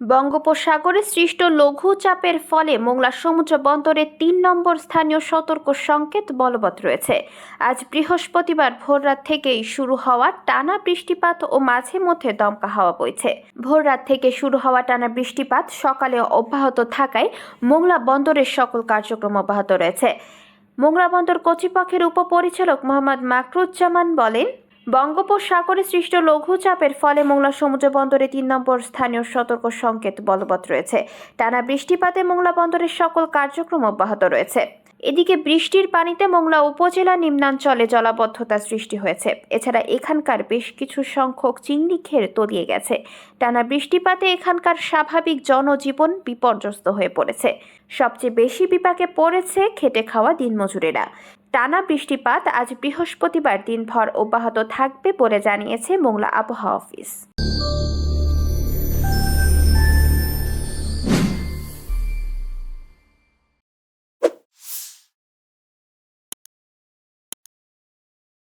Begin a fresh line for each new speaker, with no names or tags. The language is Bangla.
বঙ্গোপসাগরে সৃষ্ট লঘু চাপের ফলে মোংলা সমুদ্র বন্দরে তিন নম্বর স্থানীয় সতর্ক সংকেত বলবৎ রয়েছে। আজ বৃহস্পতিবার ভোররাত থেকেই শুরু হওয়া টানা বৃষ্টিপাত ও মাঝে মধ্যে দমকা হাওয়া বইছে। ভোররাত থেকে শুরু হওয়া টানা বৃষ্টিপাত সকালে অব্যাহত থাকায় মোংলা বন্দরের সকল কার্যক্রম অব্যাহত রয়েছে। মোংলা বন্দর কর্তৃপক্ষের উপপরিচালক মোহাম্মদ মাকরুজ্জামান বলেন বঙ্গোপসাগরে সৃষ্ট লঘুচাপের ফলে মোংলা সমুদ্র বন্দরে তিন নম্বর স্থানীয় সতর্ক সংকেত বলবৎ রয়েছে। টানা বৃষ্টিপাতে মোংলা বন্দরের সকল কার্যক্রম অব্যাহত রয়েছে। এদিকে বৃষ্টির পানিতে মোংলা উপজেলা নিম্নাঞ্চলে জলাবদ্ধতা সৃষ্টি হয়েছে। এছাড়া এখানকার বেশ কিছু সংখ্যক চিংড়ি খের তলিয়ে গেছে। টানা বৃষ্টিপাতে এখানকার স্বাভাবিক জনজীবন বিপর্যস্ত হয়ে পড়েছে। সবচেয়ে বেশি বিপাকে পড়েছে খেটে খাওয়া দিনমজুরেরা। টানা বৃষ্টিপাত আজ বৃহস্পতিবার দিনভর অব্যাহত থাকবে বলে জানিয়েছে মোংলা আবহাওয়া অফিস।